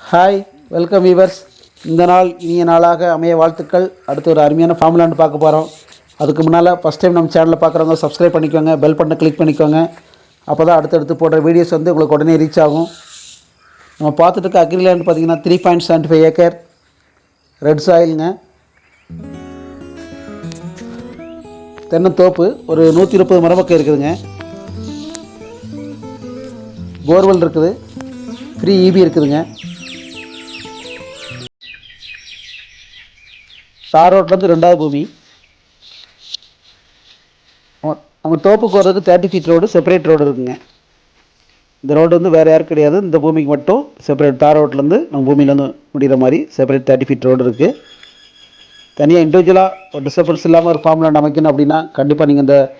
Hi welcome viewers இந்த நாள் இனிய நாளாக அமைய வாழ்த்துக்கள். அடுத்து ஒரு அருமையான ஃபார்முலான்னு பார்க்க போகிறோம் அதுக்கு முன்னால் ஃபஸ்ட் டைம் நம்ம சேனலில் பார்க்குறவங்க சப்ஸ்கிரைப் பண்ணிக்கோங்க பெல் பட்டனை கிளிக் பண்ணிக்கோங்க. அப்போ தான் அடுத்தடுத்து போடுற வீடியோஸ் வந்து உங்களுக்கு உடனே ரீச் ஆகும். நம்ம பார்த்துட்டு இருக்க அக்ரிலேண்ட் பார்த்தீங்கன்னா three point seventy five acre red சாயிலுங்க தென்னந்தோப்பு ஒரு நூற்றி முப்பது மரபக்கம் இருக்குதுங்க. போர்வெல் இருக்குது. ஃப்ரீ இபி இருக்குதுங்க. தார் ரோட்லேருந்து ரெண்டாவது பூமி. அவங்க- அவங்க தோப்புக்கு வர்றதுக்கு thirty feet road separate road இருக்குங்க. இந்த ரோடு வந்து வேறு யாரும் கிடையாது. இந்த பூமிக்கு மட்டும் செப்பரேட் தார் ரோட்லேருந்து நம்ம பூமியிலேருந்து முடிகிற மாதிரி செப்பரேட் தேர்ட்டி ஃபீட் ரோடு இருக்குது தனியாக இண்டிவிஜுவலாக ஒரு டிஸ்டர்பன்ஸ் இல்லாமல் ஒரு ஃபார்ம் லேண்ட் அமைக்கணும் அப்படின்னா கண்டிப்பாக நீங்கள் இந்த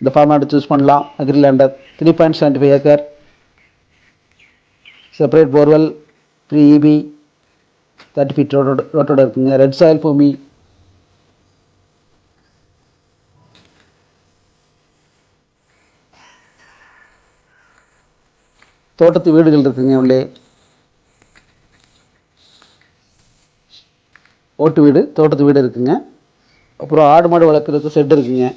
இந்த ஃபார்ம் லேண்டை சூஸ் பண்ணலாம். அக்ரிலேண்டை three point seventy five acre separate borewell free EB thirty feet ரோட்டோட ரோட்டோட இருக்குங்க ரெட் சாயில் பூமி தோட்டத்து வீடுகள் இருக்குங்க உள்ளே. ஓட்டு வீடு தோட்டத்து வீடு இருக்குங்க. அப்புறம் ஆடு மாடு வளர்க்குறதுக்கு செட் இருக்குங்க.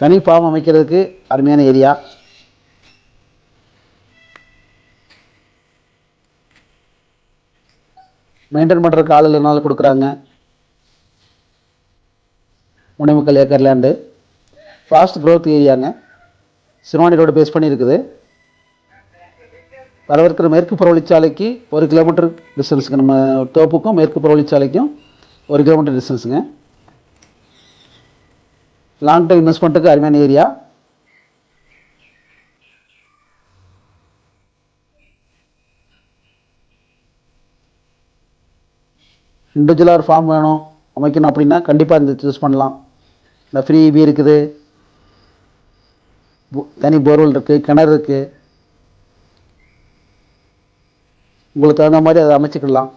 தனி ஃபார்ம் அமைக்கிறதுக்கு அருமையான ஏரியா மெயின்டைன் பண்ணுறதுக்கு ஆள் இல்லைனாலும் கொடுக்குறாங்க. முனைமக்கள் ஏக்கர் லேண்டு ஃபாஸ்ட் க்ரோத் ஏரியாங்க. சிறுவாணி ரோடு பேஸ் பண்ணி இருக்குது வரவிருக்கிற மேற்கு புறவழிச்சாலைக்கு ஒரு கிலோமீட்டர் டிஸ்டன்ஸுக்கு நம்ம தோப்புக்கும் மேற்கு புறவழிச்சாலைக்கும் ஒரு கிலோமீட்டர் டிஸ்டன்ஸுங்க லாங் டைம் இன்வெஸ்ட்மெண்ட்டுக்கு அருமையான ஏரியா. இண்டிவிஜுவலாக ஒரு ஃபார்ம் வேணும். அமைக்கணும் அப்படின்னா கண்டிப்பாக இந்த சூஸ் பண்ணலாம். இந்த ஃப்ரீ இபி இருக்குது. தனி போர்வெல் இருக்குது கிணறு இருக்குது உங்களுக்கு தகுந்த மாதிரி அதை அமைச்சிக்கலாம்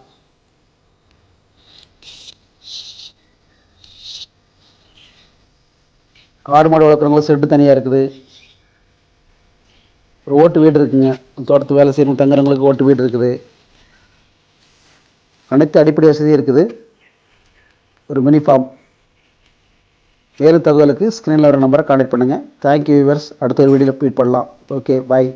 காடு மாடு வளர்க்குறவங்களுக்கு செட்டு தனியாக இருக்குது. ஒரு ஓட்டு வீடு இருக்குதுங்க தோட்டத்து வேலை செய்யணும் தங்குறவங்களுக்கு ஓட்டு வீடு இருக்குது. அனைத்து அடிப்படை வசதியும் இருக்குது. ஒரு மினி ஃபார்ம் மேலும் தகவலுக்கு ஸ்க்ரீனில் வர நம்பரை கான்டாக்ட் பண்ணுங்கள் தேங்க்யூ வியூவர்ஸ் அடுத்த ஒரு வீடியோவில் மீட் பண்ணலாம். Okay bye